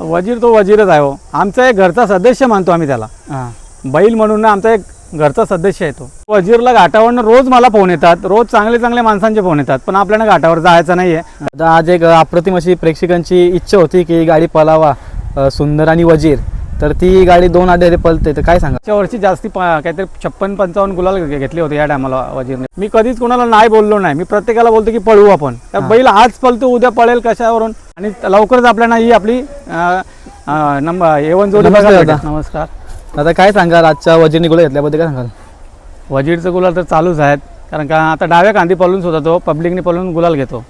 वजीर तो वजीरच आहे हो. आमचा एक घरचा सदस्य मानतो आम्ही त्याला. बैल म्हणून ना आमचा एक घरचा सदस्य आहे तो. वजीरला घाटावरनं रोज मला फोन येतात. रोज चांगले चांगले माणसांचे फोन येतात. पण आपल्याला घाटावर जायचं नाही आहे आज एक अप्रतिम अशी प्रेक्षकांची इच्छा होती की गाडी पलावा सुंदर आणि वजीर. तर ती गाडी दोन आधे पलते तर काय सांगा? वर्षी जास्ती काहीतरी छप्पन पंचावन्न गुलाल घेतले होते या टायमाला वजीरने. मी कधीच कोणाला नाही बोललो नाही. मी प्रत्येकाला बोलतो की पळवू आपण. त्या बैल आज पळतो उद्या पळेल कशावरून? आणि लवकरच आपल्याला ही आपली नंबर एवन जोडी नमस्कार आता काय सांगाल? आजच्या वजीरने गोळा घेतल्याबद्दल काय सांगाल? वजीरचं गुलाल तर चालूच आहेत. कारण का आता डाव्या कांदी पळून सुद्धा तो पब्लिकने पळून गुलाल घेतो.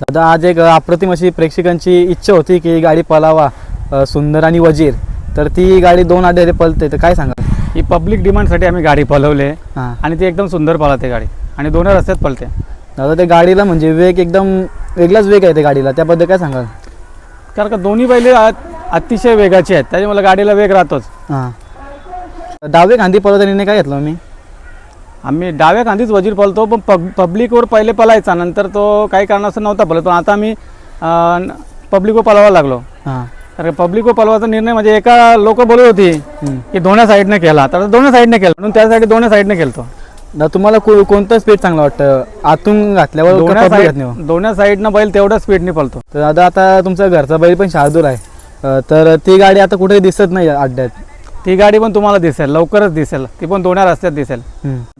दादा आज एक अप्रतिम अशी प्रेक्षकांची इच्छा होती की गाडी पलावा अ, सुंदर आणि वजीर तर ती गाडी दोन आधे पलते तर काय सांगाल? ही पब्लिक डिमांडसाठी आम्ही गाडी पळवली हां. आणि ती एकदम सुंदर पळते गाडी. आणि दोन्ही रस्त्यात पळते. दादा त्या गाडीला म्हणजे वेग एकदम वेगळाच वेग आहे त्या गाडीला. त्याबद्दल काय सांगाल? कारण का दोन्ही बैले अत- अतिशय वेगाचे आहेत. त्याच्यामुळे गाडीला वेग राहतोच. हां. डावे गांधी पळवता निर्णय काय घेतला मी आम्ही डाव्या कांदीच वजीर पळतो पण पब पब्लिकवर पहिले पळायचा. नंतर तो काही कारणास्तव नव्हता पळत. पण आता आम्ही पब्लिकवर पळवायला लागलो. हां. कारण पब्लिकवर पळवायचा निर्णय म्हणजे एका लोक बोलत होती. की दोन्ही साईडने केला. तर दोन्ही साईडने केला. म्हणून त्यासाठी दोन्ही साईडने केलतो. दादा तुम्हाला को- कोणतं स्पीड चांगलं वाटतं? आतून घातल्यावर का दोन्ही public साईड घातल्यावर? दोन्ही साईडनं बैल तेवढ्या स्पीडने पळतो. तर दादा आता तुमचा घरचा बैल पण शार्दूर आहे. अ, तर ती गाडी आता कुठे दिसत नाही अड्ड्यात. ती गाडी पण तुम्हाला दिसेल. लवकरच दिसेल. ती पण दोन्ही रस्त्यात दिसेल.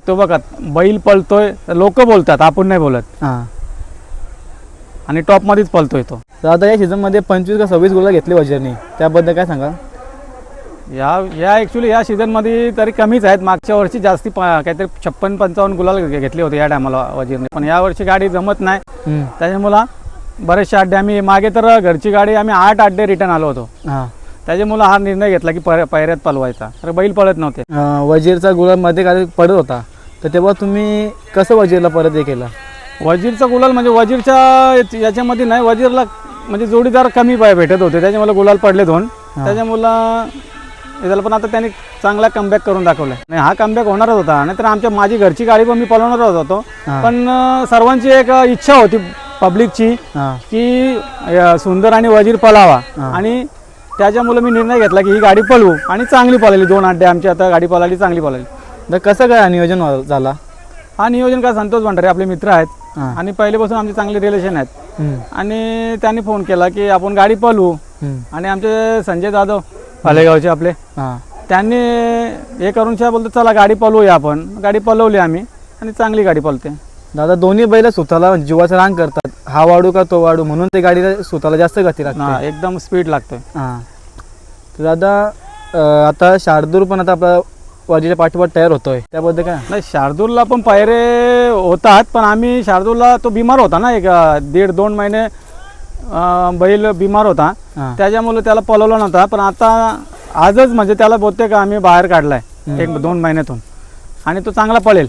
तो बघा बैल पळतोय लोक बोलतात आपण नाही बोलत. हां. आणि टॉपमध्येच पळतोय तो. तर आता या सीझनमध्ये पंचवीस का सव्वीस गोला घेतले वजरनी. त्याबद्दल काय सांगा या या ॲक्च्युली या सीझनमध्ये तरी कमीच आहेत. मागच्या वर्षी जास्ती पा काहीतरी छप्पन पंचावन्न गुलाल घे- घेतले होते या टायमाला वजीरने. पण या वर्षी गाडी जमत नाही. हम्म. त्याच्यामुळं बरेचसे अड्डे आम्ही मागे तर घरची गाडी आम्ही आठ अड्डे रिटर्न आलो होतो. हां. त्याच्यामुळं हा निर्णय घेतला की पै पैऱ्यात पळवायचा. तर बैल पळत नव्हते. अ, वजीरचा गुलामध्ये काय पडत होता. तर तेव्हा तुम्ही कसं वजीरला परत हे केलं? वजीरचा गुलाल म्हणजे वजीरच्या याच- याच्यामध्ये नाही वजीरला म्हणजे जोडीदार कमी पाय भेटत होते. त्याच्यामुळे गुलाल पडले दोन. त्याच्यामुळं झालं पण आता त्यांनी चांगला कमबॅक करून दाखवलाय. नाही हा कमबॅक होणारच होता. नाहीतर आमच्या माझी घरची गाडी पण मी पळवणारच होतो. पण सर्वांची एक इच्छा होती पब्लिकची की सुंदर आणि वजीर पळावा. आणि त्याच्यामुळे मी निर्णय घेतला की ही गाडी पळवू. आणि चांगली पळाली. दोन अड्डे आमची आता गाडी पळाली चांगली पळाली. तर कसं काय नियोजन झाला? हा नियोजन काय संतोष भंडारे आपले मित्र आहेत. हां. आणि पहिलेपासून आमचे चांगले रिलेशन आहेत. हम्म. आणि त्यांनी फोन केला की आपण गाडी पळवू हम्म. आणि आमचे संजय जाधव पालेगावचे आपले. हां. त्यांनी हे करून शिवाय बोलतो चला गाडी पळवूया आपण. गाडी पळवली आम्ही आणि चांगली गाडी पळते दादा दोन्ही बैल सुताला जीवाचं रांग करतात. हा वाढू का तो वाढू म्हणून ते गाडीला सुताला जास्त गती लागते. हा, एकदम स्पीड लागतोय हां. तर दादा अं, आता शार्दूर पण आता आपला वाजीच्या पाठोपाठ तयार होतोय. त्याबद्दल काय? नाही शार्दूलला पण पायरे होतात पण आम्ही शार्दूलला तो बिमार होता ना एक दीड दोन महिने अं, बैल बिमार होता. हां. त्याच्यामुळे त्याला पळवला नव्हता पण आता आजच म्हणजे त्याला बोलते का आम्ही बाहेर काढलाय एक दोन महिन्यातून. आणि तो चांगला पळेल.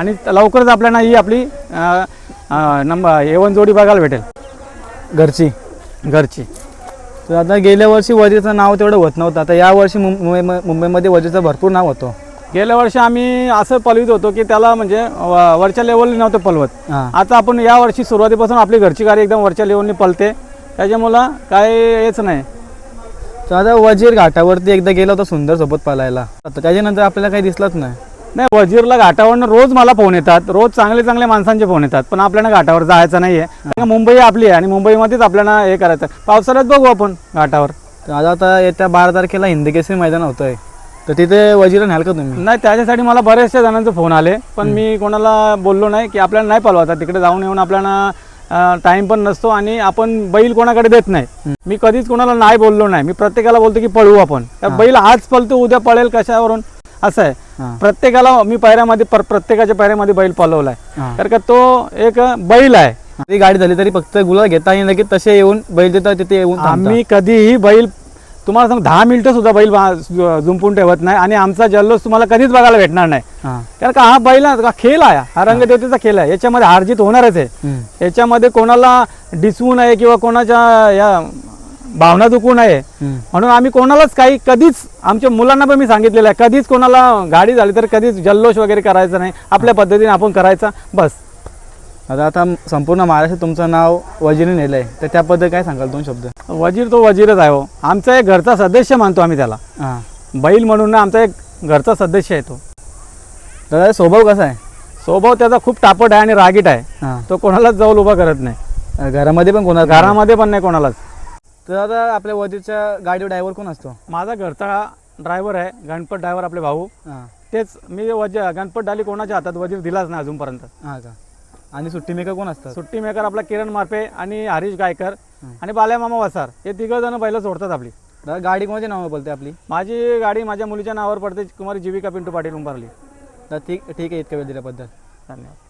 आणि लवकरच आपल्याला ही आपली नंबर एवन जोडी बघायला भेटेल. घरची. घरची. तर आता गेल्या वर्षी वजीरचं नाव तेवढं होत नव्हतं. आता या वर्षी मुंबई मुंबईमध्ये वजीरचं भरपूर नाव होतं. गेल्या वर्षी आम्ही असं पळवित होतो की त्याला म्हणजे वरच्या लेवलने नव्हतं पळवत हां. आता आपण या वर्षी सुरुवातीपासून आपली घरची गाडी एकदम वरच्या लेवलने पळते त्याच्यामुळं काय हेच नाही. तर आता वजीर घाटावरती एकदा गेला होता सुंदर सोबत पळायला आता त्याच्यानंतर आपल्याला काही दिसलंच नाही. नाही वजीरला घाटावरनं रोज मला फोन येतात. रोज चांगले चांगले माणसांचे फोन येतात. पण आपल्याला घाटावर जायचं नाही आहे मुंबई आपली आहे आणि मुंबईमध्येच आपल्याला हे करायचं आहे. पावसाळ्यात बघू आपण घाटावर. आता येत्या बारा तारखेला हिंदकेसरी मैदान होतंय. तर तिथे वजीर न्याल का तुम्ही? नाही त्याच्यासाठी मला बऱ्याचशा जणांचे फोन आले. पण मी कोणाला बोललो नाही की आपल्याला नाही पळवायचा. तिकडे जाऊन येऊन आपल्याला टाइम पण नसतो आणि आपण बैल कोणाकडे देत नाही. मी कधीच कोणाला नाही बोललो नाही. मी प्रत्येकाला बोलतो की पळवू आपण. बैल आज पळतो उद्या पळेल कशावरून? असं आहे. प्रत्येकाला मी पायऱ्यामध्ये पर- प्रत्येकाच्या पायऱ्यामध्ये बैल पळवलाय. हां. तर का तो एक बैल आहे. ती गाडी झाली तरी फक्त गुलाल घेता आणि लगेच तसे येऊन बैल देतात तिथे येऊन. आम्ही कधीही बैल तुम्हाला सांग दहा मिनिटं सुद्धा बैल बा- झु- जुंपून ठेवत नाही आणि आमचा जल्लोष तुम्हाला कधीच बघायला भेटणार नाही. कारण का हा बैल हा खेळ आहे. हा रंगदेवतेचा खेळ आहे. याच्यामध्ये हारजीत होणारच आहे. याच्यामध्ये कोणाला डिसवू नये किंवा कोणाच्या या भावना दुखवू नये. हम्म. म्हणून आम्ही कोणालाच काही कधीच आमच्या मुलांना पण मी सांगितलेलं आहे कधीच कोणाला गाडी झाली तर कधीच जल्लोष वगैरे करायचा नाही. आपल्या पद्धतीने आपण करायचा बस. दादा आता संपूर्ण महाराष्ट्रात तुमचं नाव वजीरने नेलं आहे तर त्याबद्दल काय सांगाल दोन शब्द? वजीर तो वजीरच आहे हो. आमचा एक घरचा सदस्य मानतो आम्ही त्याला. हां. बैल म्हणून ना आमचा एक घरचा सदस्य आहे तो. दादा स्वभाव कसा आहे? स्वभाव त्याचा खूप तापट आहे आणि रागीट आहे. हां. तो कोणालाच जाऊन उभा करत नाही. घरामध्ये पण कोणा घरामध्ये पण नाही कोणालाच. तर दादा आपल्या वजीरच्या गाडीवर ड्रायव्हर कोण असतो? माझा घरचा ड्रायव्हर आहे गणपत ड्रायव्हर आपले भाऊ. हां. तेच मी वज गणपत डाली कोणाच्या हातात वजीर दिलाच नाही अजूनपर्यंत. हां का? आणि सुट्टी मेकर कोण असतात? सुट्टी मेकर आपला किरण मार्पे आणि हरीश गायकर आणि बाल्या मामा वसार. हे तिघं जण बैल सोडतात आपली. दादा गाडी कोणाच्या नावावर बोलते आपली? माझी गाडी माझ्या मुलीच्या नावावर पडते कुमारी जीविका पिंटू पाटील उंबारली. तर ठीक ठीक आहे इतक्या वेळ दिल्याबद्दल. धन्यवाद.